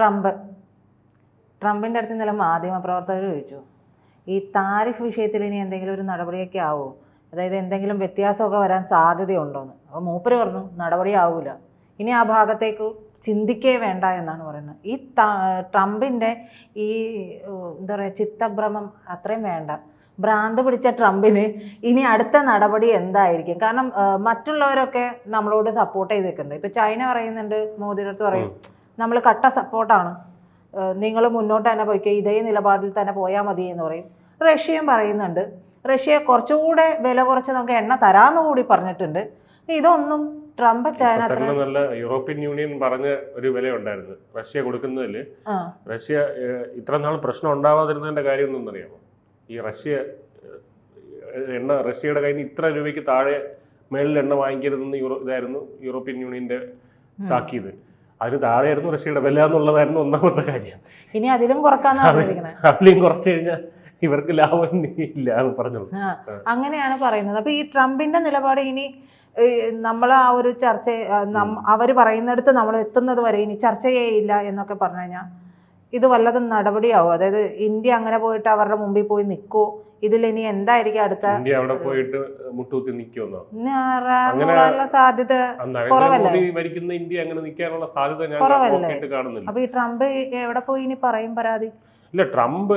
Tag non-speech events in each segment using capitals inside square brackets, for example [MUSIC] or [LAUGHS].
Trump. ട്രംപിന്റെ അടുത്ത് ഇന്നലെ മാധ്യമപ്രവർത്തകർ ചോദിച്ചു ഈ താരിഫ് വിഷയത്തിൽ ഇനി എന്തെങ്കിലും ഒരു നടപടിയൊക്കെ ആവുമോ അതായത് എന്തെങ്കിലും വ്യത്യാസമൊക്കെ വരാൻ സാധ്യതയുണ്ടോയെന്ന് അപ്പോൾ മൂപ്പര് പറഞ്ഞു നടപടി ആവില്ല ഇനി ആ ഭാഗത്തേക്ക് ചിന്തിക്കേ വേണ്ട എന്നാണ് പറയുന്നത്. ഈ ട്രംപിന്റെ ഈ എന്താ പറയുക ചിത്തഭ്രമം അത്രയും വേണ്ട. ഭ്രാന്ത് പിടിച്ച ട്രംപിന് ഇനി അടുത്ത നടപടി എന്തായിരിക്കും? കാരണം മറ്റുള്ളവരൊക്കെ നമ്മളോട് സപ്പോർട്ട് ചെയ്ത് നിൽക്കുന്നുണ്ട് ചൈന പറയുന്നുണ്ട് മോദിയുടെ അടുത്ത് പറയും നമ്മൾ കട്ട സപ്പോർട്ടാണ്. നിങ്ങൾ മുന്നോട്ട് തന്നെ പോയിക്കോ ഇതേ നിലപാടിൽ തന്നെ പോയാൽ മതി എന്ന് പറയും. റഷ്യയും പറയുന്നുണ്ട് റഷ്യ കുറച്ചുകൂടെ വില കുറച്ച് നമുക്ക് എണ്ണ തരാമെന്ന് കൂടി പറഞ്ഞിട്ടുണ്ട്. ഇതൊന്നും ട്രംപ് ചൈന നല്ല യൂറോപ്യൻ യൂണിയൻ പറഞ്ഞ ഒരു വില ഉണ്ടായിരുന്നു റഷ്യ കൊടുക്കുന്നതിൽ. റഷ്യ ഇത്ര നാൾ പ്രശ്നം ഉണ്ടാവാതിരുന്നതിന്റെ കാര്യം ഒന്നും അറിയാമോ ഈ റഷ്യ എണ്ണ റഷ്യയുടെ കയ്യിൽ നിന്ന് ഇത്ര രൂപയ്ക്ക് താഴെ മേളിൽ എണ്ണ വാങ്ങിക്കരുതെന്ന് യൂറോ ഇതായിരുന്നു യൂറോപ്യൻ യൂണിയന്റെ താക്കീത്. അതിന് താഴെയായിരുന്നു റഷ്യയുടെ വില എന്നുള്ളതായിരുന്നു ഒന്നാമത്തെ കാര്യം. ഇനി അതിലും അതിലും കുറച്ച് കഴിഞ്ഞാൽ ഇവർക്ക് ലാഭം ഇല്ല എന്ന് പറഞ്ഞത് അങ്ങനെയാണ് പറയുന്നത്. അപ്പൊ ഈ ട്രംപിന്റെ നിലപാട് ഇനി നമ്മൾ ആ ഒരു ചർച്ച അവർ പറയുന്നിടത്ത് നമ്മൾ എത്തുന്നത് വരെ ഇനി ചർച്ച ചെയ്യില്ല എന്നൊക്കെ പറഞ്ഞു കഴിഞ്ഞാൽ ഇത് വല്ലതും നടപടിയാവും? അതായത് ഇന്ത്യ അങ്ങനെ പോയിട്ട് അവരുടെ മുമ്പിൽ പോയി നിൽക്കോ ഇതിൽ ഇനി എന്തായിരിക്കും അടുത്ത ഇന്ത്യ അവിടെ പോയിട്ട് സാധ്യത കുറവല്ലേ? നരേന്ദ്രമോദി ഭരിക്കുന്ന ഇന്ത്യ അങ്ങനെ നിൽക്കാനുള്ള സാധ്യത ഞാൻ കാണുന്നില്ല. അപ്പൊ ഈ ട്രംപ് എവിടെ പോയി ഇനി പറയും പരാതി? ഇല്ല ട്രംപ്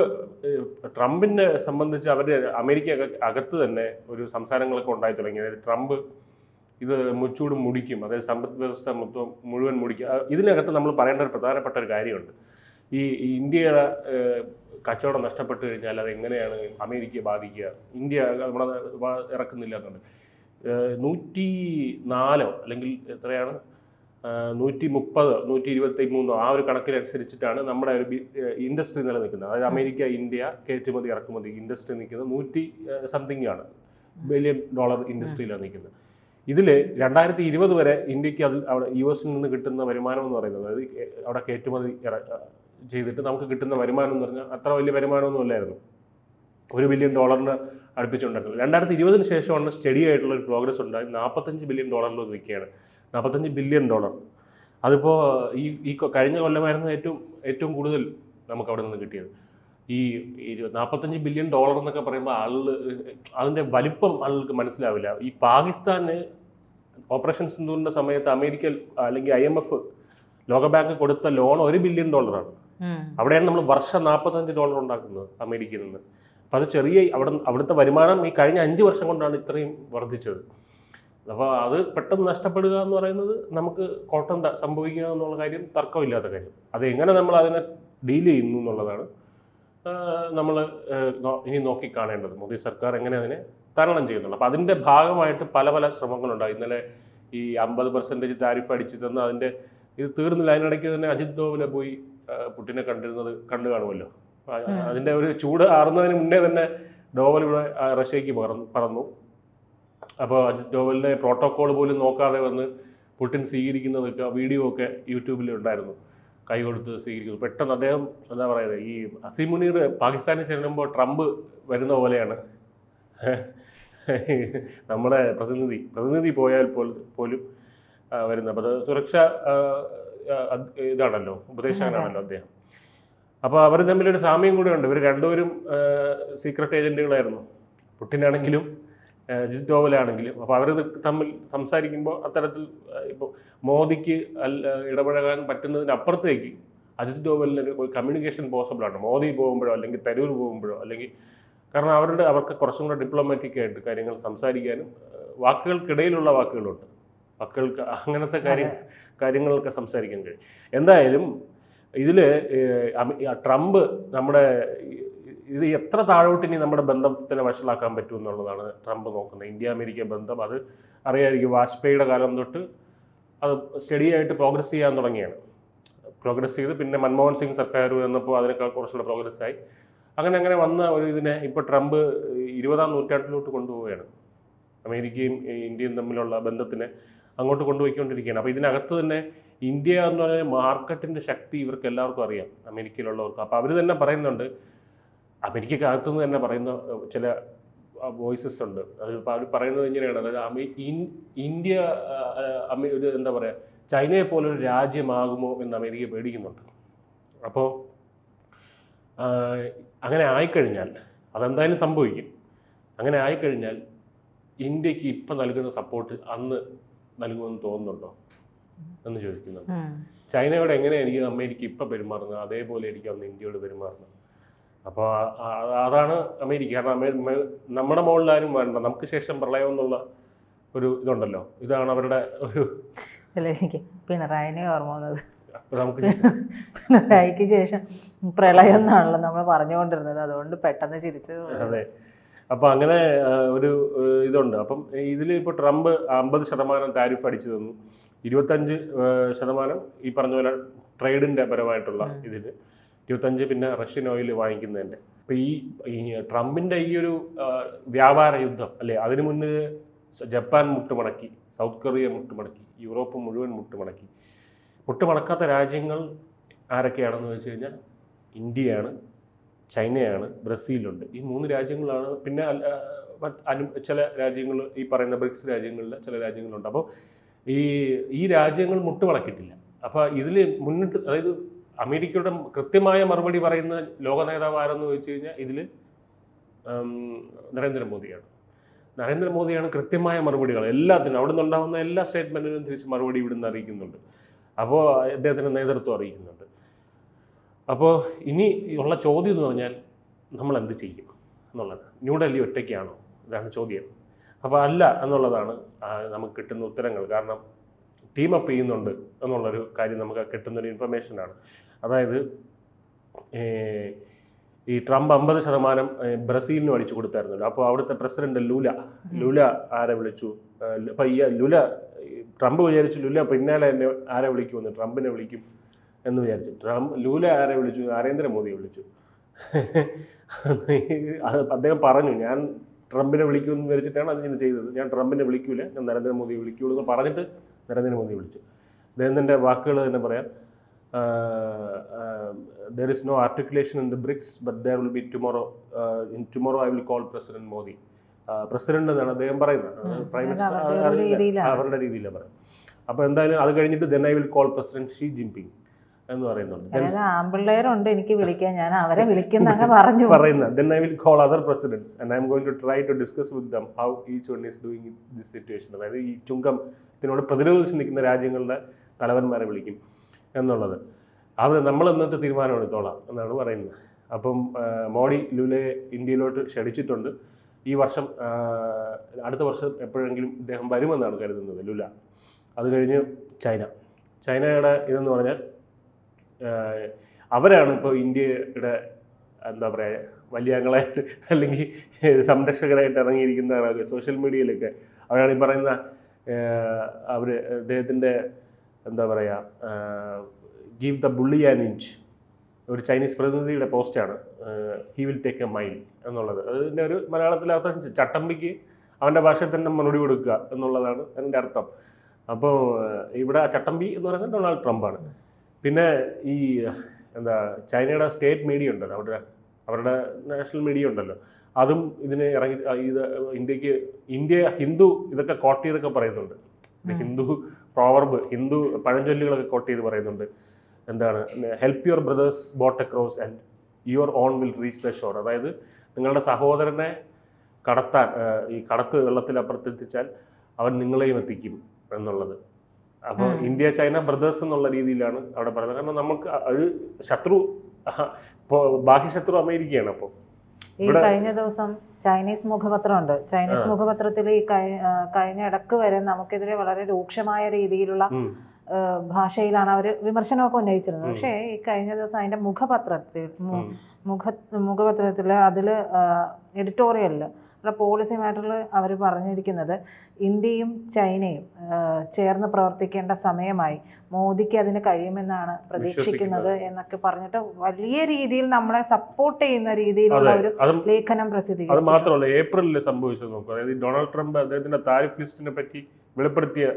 ട്രംപിനെ സംബന്ധിച്ച് അവർ അമേരിക്ക അക- അകത്ത് തന്നെ ഒരു സംസാരങ്ങളൊക്കെ ഉണ്ടായി തുടങ്ങി. അതായത് ട്രംപ് ഇത് മുച്ചൂട് മുടിക്കും. അതായത് സമ്പദ് വ്യവസ്ഥ മൊത്തം മുഴുവൻ മുടിക്കും. ഇതിനകത്ത് നമ്മൾ പറയേണ്ട ഒരു പ്രധാനപ്പെട്ട ഒരു കാര്യമുണ്ട്. ഈ ഇന്ത്യയുടെ കച്ചവടം നഷ്ടപ്പെട്ടു കഴിഞ്ഞാൽ അത് എങ്ങനെയാണ് അമേരിക്കയെ ബാധിക്കുക? ഇന്ത്യ നമ്മുടെ വ- ഇറക്കുന്നില്ല എന്നുണ്ട്. നൂറ്റി നാലോ അല്ലെങ്കിൽ എത്രയാണ്? നൂറ്റി മുപ്പത് നൂറ്റി ഇരുപത്തി മൂന്നോ ആ ഒരു കണക്കിനനുസരിച്ചിട്ടാണ് നമ്മുടെ ഒരു ഇൻഡസ്ട്രി നിലനിൽക്കുന്നത്. അതായത് അമേരിക്ക ഇന്ത്യ കയറ്റുമതി ഇറക്കുമതി ഇൻഡസ്ട്രി നിൽക്കുന്നത് നൂറ്റി സംതിങ് ആണ് ബില്യൺ ഡോളർ ഇൻഡസ്ട്രിയിലാണ് നിൽക്കുന്നത്. ഇതിൽ രണ്ടായിരത്തി ഇരുപത് വരെ ഇന്ത്യയ്ക്ക് അതിൽ അവിടെ യു എസിൽ നിന്ന് കിട്ടുന്ന വരുമാനം എന്ന് പറയുന്നത് അതായത് അവിടെ കയറ്റുമതി ചെയ്തിട്ട് നമുക്ക് കിട്ടുന്ന വരുമാനം എന്ന് പറഞ്ഞാൽ അത്ര വലിയ വരുമാനമൊന്നും അല്ലായിരുന്നു ഒരു ബില്യൺ ഡോളറിന് അടുപ്പിച്ചുണ്ടായിരുന്നു രണ്ടായിരത്തി ഇരുപതിന് ശേഷമാണ് സ്റ്റഡി ആയിട്ടുള്ള ഒരു പ്രോഗ്രസ് ഉണ്ടായി. നാൽപ്പത്തഞ്ച് ബില്യൺ ഡോളറിൽ നിൽക്കുകയാണ് നാൽപ്പത്തഞ്ച് ബില്യൺ ഡോളർ അതിപ്പോൾ ഈ ഈ കഴിഞ്ഞ കൊല്ലമായിരുന്നു ഏറ്റവും ഏറ്റവും കൂടുതൽ നമുക്ക് അവിടെ നിന്ന് കിട്ടിയത്. ഈ നാൽപ്പത്തഞ്ച് ബില്യൺ ഡോളർ എന്നൊക്കെ പറയുമ്പോൾ ആളുകൾ അതിന്റെ വലിപ്പം ആളുകൾക്ക് മനസ്സിലാവില്ല. ഈ പാകിസ്ഥാന് ഓപ്പറേഷൻ സിന്ധുവിന്റെ സമയത്ത് അമേരിക്ക അല്ലെങ്കിൽ ഐ എം എഫ് ലോകബാങ്ക് കൊടുത്ത ലോൺ ഒരു ബില്യൺ ഡോളറാണ് അവിടെയാണ് നമ്മൾ വർഷം നാൽപ്പത്തഞ്ച് ഡോളർ ഉണ്ടാക്കുന്നത് അമേരിക്കയിൽ നിന്ന്. അപ്പോൾ അത് ചെറിയ അവിടെ അവിടുത്തെ വരുമാനം ഈ കഴിഞ്ഞ അഞ്ച് വർഷം കൊണ്ടാണ് ഇത്രയും വർദ്ധിച്ചത്. അപ്പോൾ അത് പെട്ടെന്ന് നഷ്ടപ്പെടുക എന്ന് പറയുന്നത് നമുക്ക് കോട്ടം സംഭവിക്കുക എന്നുള്ള കാര്യം തർക്കമില്ലാത്ത കാര്യം. അത് എങ്ങനെ നമ്മൾ അതിനെ ഡീൽ ചെയ്യുന്നു എന്നുള്ളതാണ് നമ്മൾ ഇനി നോക്കിക്കാണേണ്ടത് മോദി സർക്കാർ എങ്ങനെ അതിനെ തരണം ചെയ്യുന്നുള്ളൂ അപ്പോൾ അതിന്റെ ഭാഗമായിട്ട് പല പല ശ്രമങ്ങളുണ്ടായി. ഇന്നലെ ഈ അമ്പത് പെർസെന്റേജ് താരിഫ് അടിച്ചു തന്ന അതിന്റെ ഇത് തീർന്നില്ല. അതിനിടയ്ക്ക് തന്നെ അജിത് ഡോവലെ പോയി ആ, പുടിനെ കണ്ടിരുന്നത് കണ്ടു കാണുമല്ലോ. അതിന്റെ. ഒരു ചൂട് ആറുന്നതിന് മുന്നേ തന്നെ ഡോവൽ ഇവിടെ റഷ്യക്ക് പറന്നു. അപ്പോൾ അജിത് ഡോവലിന്റെ പ്രോട്ടോകോൾ പോലും നോക്കാതെ വന്ന് പുട്ടിൻ സ്വീകരിക്കുന്നതൊക്കെ വീഡിയോ ഒക്കെ യൂട്യൂബിൽ ഉണ്ടായിരുന്നു. കൈ കൊടുത്ത് സ്വീകരിക്കുന്നു. പെട്ടെന്ന് അദ്ദേഹം എന്താ പറയുന്നത് ഈ അസീം മുനീർ പാകിസ്ഥാനിൽ ചെല്ലുമ്പോൾ ട്രംപ് വരുന്ന പോലെയാണ്. നമ്മുടെ പ്രതിനിധി പ്രതിനിധി പോയാൽ പോലും വരുന്നത്. അപ്പോൾ സുരക്ഷ ഇതാണല്ലോ ഉപദേശകനാണല്ലോ അദ്ദേഹം. അപ്പോൾ അവർ തമ്മിലൊരു സാമ്യം കൂടെ ഉണ്ട് ഇവർ രണ്ടുപേരും സീക്രട്ട് ഏജന്റുകളായിരുന്നു പുട്ടിനാണെങ്കിലും ജിത് ഡോവലാണെങ്കിലും. അപ്പോൾ അവർ തമ്മിൽ സംസാരിക്കുമ്പോൾ അത്തരത്തിൽ ഇപ്പോൾ മോദിക്ക് അല്ല ഇടപഴകാൻ പറ്റുന്നതിനപ്പുറത്തേക്ക് അജിത് ഡോവലിന് ഒരു കമ്മ്യൂണിക്കേഷൻ പോസിബിൾ ആണ്. മോദി പോകുമ്പോഴോ അല്ലെങ്കിൽ തരൂർ പോകുമ്പോഴോ അല്ലെങ്കിൽ കാരണം അവരുടെ അവർക്ക് കുറച്ചും കൂടെ ഡിപ്ലോമാറ്റിക് ആയിട്ട് കാര്യങ്ങൾ സംസാരിക്കാനും വാക്കുകൾക്കിടയിലുള്ള വാക്കുകളുണ്ട്. വാക്കുകൾക്ക് അങ്ങനത്തെ കാര്യം കാര്യങ്ങളൊക്കെ സംസാരിക്കാൻ കഴിയും. എന്തായാലും ഇതിൽ ട്രംപ് നമ്മുടെ ഇത് എത്ര താഴോട്ട് ഇനി നമ്മുടെ ബന്ധത്തിനെ വഷളാക്കാൻ പറ്റും എന്നുള്ളതാണ് ട്രംപ് നോക്കുന്നത്. ഇന്ത്യ അമേരിക്ക ബന്ധം അത് അറിയായിരിക്കും വാജ്പേയിയുടെ കാലം തൊട്ട് അത് സ്റ്റഡി ആയിട്ട് പ്രോഗ്രസ് ചെയ്യാൻ തുടങ്ങിയാണ്. പ്രോഗ്രസ് ചെയ്ത് പിന്നെ മൻമോഹൻ സിംഗ് സർക്കാർ വന്നപ്പോൾ അതിനേക്കാൾ കുറച്ചുകൂടെ പ്രോഗ്രസ് ആയി. അങ്ങനെ അങ്ങനെ വന്ന ഒരു ഇതിനെ ഇപ്പോൾ ട്രംപ് ഇരുപതാം നൂറ്റാണ്ടിലോട്ട് കൊണ്ടുപോവുകയാണ്. അമേരിക്കയും ഇന്ത്യയും തമ്മിലുള്ള ബന്ധത്തിനെ അങ്ങോട്ട് കൊണ്ടുപോയിക്കൊണ്ടിരിക്കുകയാണ്. അപ്പോൾ ഇതിനകത്ത് തന്നെ ഇന്ത്യ എന്ന് പറഞ്ഞാൽ മാർക്കറ്റിന്റെ ശക്തി ഇവർക്ക് എല്ലാവർക്കും അറിയാം. അമേരിക്കയിലുള്ളവർക്ക്. അപ്പോൾ അവർ തന്നെ പറയുന്നുണ്ട്. അമേരിക്കക്കകത്തു നിന്ന് തന്നെ പറയുന്ന ചില വോയിസസ് ഉണ്ട്. അത് അവർ പറയുന്നത് ഇങ്ങനെയാണ്. അതായത് ഇന്ത്യ ഒരു എന്താ പറയുക ചൈനയെ പോലൊരു രാജ്യമാകുമോ എന്ന് അമേരിക്ക പേടിക്കുന്നുണ്ട്. അപ്പോൾ അങ്ങനെ ആയിക്കഴിഞ്ഞാൽ അതെന്തായാലും സംഭവിക്കും. അങ്ങനെ ആയിക്കഴിഞ്ഞാൽ ഇന്ത്യയ്ക്ക് ഇപ്പം നൽകുന്ന സപ്പോർട്ട് അന്ന് നൽകുമെന്ന് തോന്നുന്നുണ്ടോ? എന്ന് ചോദിക്കുന്നുണ്ട്. ചൈനയോട് ചൈനയോട് എങ്ങനെയായിരിക്കും അമേരിക്ക ഇപ്പം പെരുമാറുന്നത്? അതേപോലെ ആയിരിക്കും അന്ന് ഇന്ത്യയോട് പെരുമാറുന്നത്. അപ്പോൾ അതാണ് അമേരിക്ക. കാരണം നമ്മുടെ മുകളിലാരും വേണ്ട നമുക്ക് ശേഷം പ്രളയം എന്നുള്ള ഒരു ഇതുണ്ടല്ലോ. ഇതാണ് അവരുടെ ഒരു അല്ല എനിക്ക് പിണറായിനെ ഓർമ്മ വന്നത്. പിണറായിക്ക് ശേഷം പ്രളയം എന്നാണല്ലോ നമ്മൾ പറഞ്ഞുകൊണ്ടിരുന്നത്. അതുകൊണ്ട് പെട്ടെന്ന് ചിരിച്ചു അതെ. അപ്പോൾ അങ്ങനെ ഒരു ഇതുണ്ട്. അപ്പം ഇതിൽ ഇപ്പോൾ ട്രംപ് അമ്പത് ശതമാനം താരിഫ് അടിച്ചു തന്നു. ഇരുപത്തഞ്ച് ശതമാനം ഈ പറഞ്ഞ പോലെ ട്രേഡിന്റെ പരമായിട്ടുള്ള. ഇതിൽ ഇരുപത്തഞ്ച് പിന്നെ റഷ്യൻ ഓയിൽ വാങ്ങിക്കുന്നതിന്റെ അപ്പോൾ ഈ ഈ ട്രംപിന്റെ ഈ ഒരു വ്യാപാര യുദ്ധം അല്ലേ? അതിന് മുന്നിൽ ജപ്പാൻ മുട്ടുമടക്കി സൗത്ത് കൊറിയ മുട്ടുമടക്കി യൂറോപ്പ് മുഴുവൻ മുട്ടുമടക്കി. മുട്ടുമടക്കാത്ത രാജ്യങ്ങൾ ആരൊക്കെയാണെന്ന് വെച്ച് കഴിഞ്ഞാൽ ഇന്ത്യയാണ്. ചൈനയാണ് ബ്രസീലുണ്ട്. ഈ മൂന്ന് രാജ്യങ്ങളാണ്. പിന്നെ അനു ചില രാജ്യങ്ങൾ ഈ പറയുന്ന ബ്രിക്സ് രാജ്യങ്ങളിൽ ചില രാജ്യങ്ങളുണ്ട്. അപ്പോൾ ഈ ഈ രാജ്യങ്ങൾ മുട്ടുവളക്കിട്ടില്ല. അപ്പോൾ ഇതിൽ മുന്നിട്ട് അതായത് അമേരിക്കയുടെ കൃത്യമായ മറുപടി പറയുന്ന ലോക നേതാവ് ആരെന്ന് ചോദിച്ചു കഴിഞ്ഞാൽ ഇതിൽ നരേന്ദ്രമോദിയാണ്. നരേന്ദ്രമോദിയാണ് കൃത്യമായ മറുപടികൾ. എല്ലാത്തിനും അവിടെ നിന്നുണ്ടാകുന്ന എല്ലാ സ്റ്റേറ്റ്മെന്റിനും തിരിച്ച് മറുപടി ഇവിടുന്ന് അറിയിക്കുന്നുണ്ട്. അപ്പോൾ അദ്ദേഹത്തിന്റെ നേതൃത്വം അറിയിക്കുന്നുണ്ട്. അപ്പോൾ ഇനി ഉള്ള ചോദ്യം എന്ന് പറഞ്ഞാൽ നമ്മൾ എന്ത് ചെയ്യും എന്നുള്ളത്? ന്യൂഡൽഹി ഒറ്റയ്ക്കാണോ? ഇതാണ് ചോദ്യം. അപ്പോൾ അല്ല എന്നുള്ളതാണ് നമുക്ക് കിട്ടുന്ന ഉത്തരങ്ങൾ. കാരണം ടീം അപ്പ് ചെയ്യുന്നുണ്ട് എന്നുള്ളൊരു കാര്യം നമുക്ക് കിട്ടുന്നൊരു ഇൻഫർമേഷനാണ് അതായത് ഈ ട്രംപ് അമ്പത് ശതമാനം ബ്രസീലിന് അടിച്ചു കൊടുത്തായിരുന്നല്ലോ. അപ്പോൾ അവിടുത്തെ പ്രസിഡന്റ് ലുല ലുല ആരെ വിളിച്ചു? അപ്പം ഈ ലുല ട്രംപ് വിചാരിച്ചു ലുല പിന്നാലെ എന്നെ ആരെ വിളിക്കുമെന്ന് ട്രംപിനെ വിളിക്കും. എന്ന് വിചാരിച്ചു. ട്രംപ് ലൂല ആരെ വിളിച്ചു? നരേന്ദ്രമോദിയെ വിളിച്ചു. അത് അദ്ദേഹം പറഞ്ഞു ഞാൻ ട്രംപിനെ വിളിക്കുമെന്ന് വിചാരിച്ചിട്ടാണ് അതിങ്ങനെ ചെയ്തത്. ഞാൻ ട്രംപിനെ വിളിക്കൂല ഞാൻ നരേന്ദ്രമോദിയെ വിളിക്കുള്ളൂ എന്ന് പറഞ്ഞിട്ട് നരേന്ദ്രമോദിയെ വിളിച്ചു. അദ്ദേഹത്തിന്റെ വാക്കുകൾ തന്നെ പറയാം. There is no articulation in the BRICS but there will be tomorrow in tomorrow I will call President Modi President എന്നാണ് അദ്ദേഹം പറയുന്നത്. Prime minister. അവരുടെ രീതിയിലാണ്. പറയുന്നത്. അപ്പോൾ എന്തായാലും അത് കഴിഞ്ഞിട്ട് then I will call President Xi Jinping എന്ന് പറയുന്നുണ്ട്. ആമ്പിള്ളേരുണ്ട് എനിക്ക് വിളിക്കാൻ ഞാൻ അവരെ വിളിക്കുന്ന പറഞ്ഞു. പറയുന്ന. Then I will call other presidents and I'm going to try to discuss with them how each one is doing this situation അതായത് ഈ ചുങ്കത്തിനോട് പ്രതിരോധിച്ച് നിൽക്കുന്ന രാജ്യങ്ങളുടെ തലവന്മാരെ വിളിക്കും എന്നുള്ളത്. അവർ നമ്മൾ എന്നിട്ട് തീരുമാനമെടുത്തോളാം എന്നാണ് പറയുന്നത്. അപ്പം മോഡി ലുലയെ ഇന്ത്യയിലോട്ട് ക്ഷണിച്ചിട്ടുണ്ട്. ഈ വർഷം അടുത്ത വർഷം എപ്പോഴെങ്കിലും ഇദ്ദേഹം വരുമെന്നാണ് കരുതുന്നത് ലുല. അത് കഴിഞ്ഞ് ചൈന. ചൈനയുടെ ഇതെന്ന് പറഞ്ഞാൽ അവരാണ് ഇപ്പോൾ ഇന്ത്യയുടെ എന്താ പറയുക വലിയങ്ങളായിട്ട് [LAUGHS] അല്ലെങ്കിൽ സംരക്ഷകരായിട്ട് ഇറങ്ങിയിരിക്കുന്ന സോഷ്യൽ മീഡിയയിലൊക്കെ. അവരാണ് ഈ പറയുന്ന അവർ അദ്ദേഹത്തിന്റെ എന്താ പറയുക give the bully an inch ഒരു ചൈനീസ് പ്രതിനിധിയുടെ പോസ്റ്റാണ് he will take a mile എന്നുള്ളത്. അതിന്റെ ഒരു മലയാളത്തിലെ അർത്ഥം ചട്ടമ്പിക്ക് അവന്റെ ഭാഷയിൽ തന്നെ മറുപടി കൊടുക്കുക എന്നുള്ളതാണ് അതിന്റെ അർത്ഥം. അപ്പോൾ ഇവിടെ ചട്ടമ്പി എന്ന് പറയുന്നത് ഡൊണാൾഡ് ട്രംപാണ്. പിന്നെ ഈ എന്താ ചൈനയുടെ സ്റ്റേറ്റ് മീഡിയ ഉണ്ടല്ലോ അവരുടെ അവരുടെ നാഷണൽ മീഡിയ ഉണ്ടല്ലോ. അതും ഇതിന് ഇറങ്ങി ഇത് ഇന്ത്യയ്ക്ക് ഇന്ത്യ ഹിന്ദു ഇതൊക്കെ കോട്ട് ചെയ്തൊക്കെ പറയുന്നുണ്ട്. ഹിന്ദു പ്രോവർബ് ഹിന്ദു പഴഞ്ചൊല്ലുകളൊക്കെ കോട്ട് ചെയ്ത് പറയുന്നുണ്ട്. എന്താണ് help your brother's boat across and your own will reach the shore അതായത് നിങ്ങളുടെ സഹോദരനെ കടത്താൻ ഈ കടത്ത് വെള്ളത്തിൽ അപ്പുറത്തെത്തിച്ചാൽ അവൻ നിങ്ങളെയും എത്തിക്കും എന്നുള്ളത്. അപ്പോൾ ഇന്ത്യ ചൈന ബ്രദേഴ്സ് എന്നുള്ള രീതിയിലാണ് അവിടെ പറയുന്നത്. കാരണം നമുക്ക് ഒരു ശത്രു ബാഹ്യ ശത്രു അമേരിക്കയാണ് അപ്പോൾ ഈ കഴിഞ്ഞ ദിവസം ചൈനീസ് മുഖപത്രമുണ്ട്. ചൈനീസ് മുഖപത്രത്തിൽ ഈ കഴിഞ്ഞ ഇടയ്ക്ക് വരെ നമുക്കെതിരെ വളരെ രൂക്ഷമായ രീതിയിലുള്ള ഭാഷയിലാണ് അവർ വിമർശനമൊക്കെ ഉന്നയിച്ചിരുന്നത്. പക്ഷേ ഈ കഴിഞ്ഞ ദിവസം അതിന്റെ മുഖപത്രത്തിൽ മുഖ മുഖപത്രത്തിൽ അതിൽ എഡിറ്റോറിയലിൽ അവരുടെ പോളിസി മാറ്ററിൽ അവർ പറഞ്ഞിരിക്കുന്നത് ഇന്ത്യയും ചൈനയും ചേർന്ന് പ്രവർത്തിക്കേണ്ട സമയമായി മോദിക്ക് അതിന് കഴിയുമെന്നാണ് പ്രതീക്ഷിക്കുന്നത് എന്നൊക്കെ പറഞ്ഞിട്ട് വലിയ രീതിയിൽ നമ്മളെ സപ്പോർട്ട് ചെയ്യുന്ന രീതിയിലുള്ള ഒരു ലേഖനം പ്രസിദ്ധീകരിച്ചു അത് മാത്രമല്ല ഏപ്രിലിൽ സംഭവിച്ചത് നോക്കുക അതായത് ഡൊണാൾഡ് ട്രംപ് അദ്ദേഹത്തിന്റെ താരിഫ് ലിസ്റ്റിനെ പറ്റി വെളിപ്പെടുത്തിയ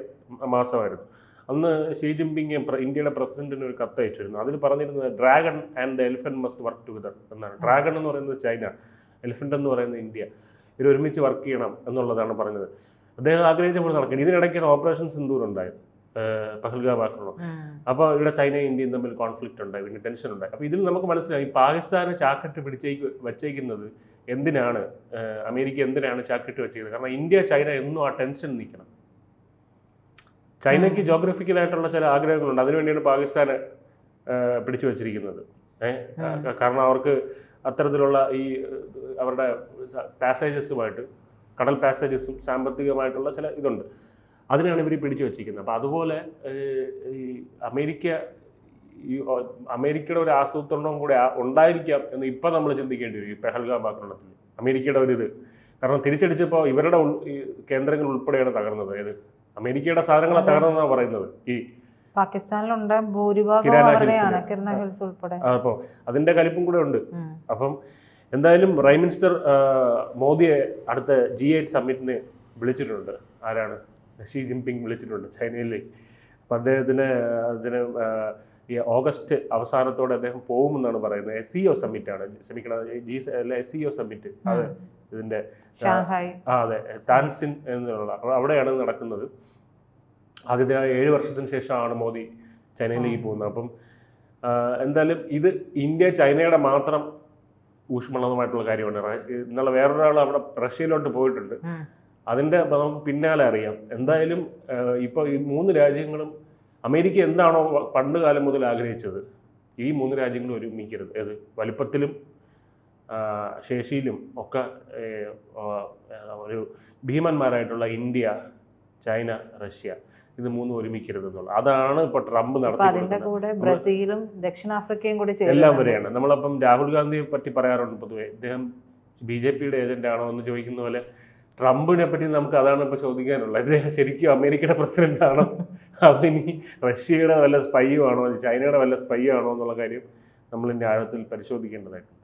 മാസമായിരുന്നു. അന്ന് ഷീ ജിൻപിങ് ഇന്ത്യയുടെ പ്രസിഡന്റിന് ഒരു കത്ത് അയച്ചിരുന്നു. അതിൽ പറഞ്ഞിരുന്നത് dragon and the elephant must work together എന്നാണ്. ഡ്രാഗൺ എന്ന് പറയുന്നത് ചൈന എലിഫന്റ് എന്ന് പറയുന്നത് ഇന്ത്യ. ഇവർ ഒരുമിച്ച് വർക്ക് ചെയ്യണം എന്നുള്ളതാണ് പറഞ്ഞത്. അദ്ദേഹം ആഗ്രഹിച്ച പോലെ നടക്കുന്നത് ഇതിനിടയ്ക്കാണ് ഓപ്പറേഷൻ സിന്ദൂർ ഉണ്ടായത്. പഹൽഗാം ആക്രമണം. അപ്പോൾ ഇവിടെ ചൈനയും ഇന്ത്യയും തമ്മിൽ കോൺഫ്ലിക്റ്റ് ഉണ്ടായി. പിന്നെ ടെൻഷൻ ഉണ്ടായി. അപ്പോൾ ഇതിൽ നമുക്ക് മനസ്സിലായി ഈ പാകിസ്ഥാനെ ചാക്കിട്ട് പിടിച്ചേക്ക് വച്ചേക്കുന്നത് എന്തിനാണ്? അമേരിക്ക എന്തിനാണ് ചാക്കിട്ട് വെച്ചേക്കുന്നത്? കാരണം ഇന്ത്യ ചൈന എന്നും ആ ടെൻഷൻ നിൽക്കണം. ചൈനയ്ക്ക് ജോഗ്രഫിക്കലായിട്ടുള്ള ചില ആഗ്രഹങ്ങളുണ്ട്. അതിനുവേണ്ടിയാണ് പാകിസ്ഥാന് പിടിച്ചു വച്ചിരിക്കുന്നത്. കാരണം അവർക്ക് അത്തരത്തിലുള്ള ഈ അവരുടെ പാസേജസുമായിട്ട് കടൽ പാസേജസും സാമ്പത്തികമായിട്ടുള്ള ചില ഇതുണ്ട്. അതിനാണ് ഇവർ പിടിച്ചു വച്ചിരിക്കുന്നത്. അപ്പോൾ അതുപോലെ ഈ അമേരിക്ക ഈ അമേരിക്കയുടെ ഒരു ആസൂത്രണവും കൂടെ ഉണ്ടായിരിക്കാം എന്ന് ഇപ്പം നമ്മൾ ചിന്തിക്കേണ്ടി വരും ഈ പെഹൽഗാം ആക്രമണത്തിൽ അമേരിക്കയുടെ ഒരു ഇത് കാരണം തിരിച്ചടിച്ചപ്പോൾ ഇവരുടെ കേന്ദ്രങ്ങൾ ഉൾപ്പെടെയാണ് തകർന്നത്. ഏത്? അമേരിക്കയുടെ സാധനങ്ങളാണ് തകർന്നാ പറയുന്നത്. ഈ പാകിസ്ഥാനിലുണ്ട് ഭൂരിഭാഗം അവരുടെയാണ് ഹിൽസിൽ. കിരണ ഹിൽസ് ഉൾപ്പെടെ. അപ്പോൾ അതിന്റെ കലിപ്പും കൂടെ ഉണ്ട്. അപ്പം എന്തായാലും പ്രൈം മിനിസ്റ്റർ മോദിയെ അടുത്ത ജി എയ്റ്റ് സമ്മിറ്റിന് വിളിച്ചിട്ടുണ്ട്. ആരാണ്? ഷീ ജിൻപിങ് വിളിച്ചിട്ടുണ്ട് ചൈനയിലേക്ക്. അപ്പം അദ്ദേഹത്തിന് അതിന് ഈ ഓഗസ്റ്റ് അവസാനത്തോടെ അദ്ദേഹം പോകുമെന്നാണ് പറയുന്നത്. എസ് സിഒ സമ്മിറ്റ് ആണ്. ക്ഷമിക്കണം ജി എസ് സിഒ സമ്മിറ്റ് അത് ഇതിന്റെ ആ അതെ ടാൻസിൻ എന്നുള്ള അവിടെയാണ് നടക്കുന്നത്. ആദ്യത്തെ ഏഴ് വർഷത്തിന് ശേഷമാണ് മോദി ചൈനയിലേക്ക് പോകുന്നത്. അപ്പം എന്തായാലും ഇത് ഇന്ത്യ ചൈനയുടെ മാത്രം ഊഷ്മളമായിട്ടുള്ള കാര്യമാണ്. ഇന്നലെ വേറൊരാൾ അവിടെ റഷ്യയിലോട്ട് പോയിട്ടുണ്ട്. അതിന്റെ നമുക്ക് പിന്നാലെ അറിയാം. എന്തായാലും ഇപ്പോൾ ഈ മൂന്ന് രാജ്യങ്ങളും അമേരിക്ക എന്താണോ പണ്ട് കാലം മുതൽ ആഗ്രഹിച്ചത് ഈ മൂന്ന് രാജ്യങ്ങളും ഒരുമിക്കരുത്. ഏത്? വലിപ്പത്തിലും ശേഷിയിലും ഒക്കെ ഒരു ഭീമന്മാരായിട്ടുള്ള ഇന്ത്യ ചൈന റഷ്യ ഇത് മൂന്നും ഒരുമിക്കരുത് എന്നുള്ളത് അതാണ് ഇപ്പൊ ട്രംപ് നടത്തുന്നത് അതിന്റെ കൂടെ ബ്രസീലും ദക്ഷിണാഫ്രിക്കയും കൂടി എല്ലാം. വരെയാണ്. നമ്മളപ്പം രാഹുൽ ഗാന്ധിയെ പറ്റി പറയാറുണ്ട് പൊതുവെ. ഇദ്ദേഹം ബി ജെ പിയുടെ ഏജന്റ് ആണോ എന്ന് ചോദിക്കുന്ന പോലെ ട്രംപിനെ പറ്റി നമുക്ക് അതാണ് ഇപ്പൊ ചോദിക്കാനുള്ളത്. ഇദ്ദേഹം ശരിക്കും അമേരിക്കയുടെ പ്രസിഡന്റ് ആണോ? അതിനി റഷ്യയുടെ വല്ല സ്പൈ ആണോ ചൈനയുടെ വല്ല സ്പൈ ആണോ എന്നുള്ള കാര്യം നമ്മൾ ഇതിന്റെ ആഴത്തിൽ പരിശോധിക്കേണ്ടതായിട്ട്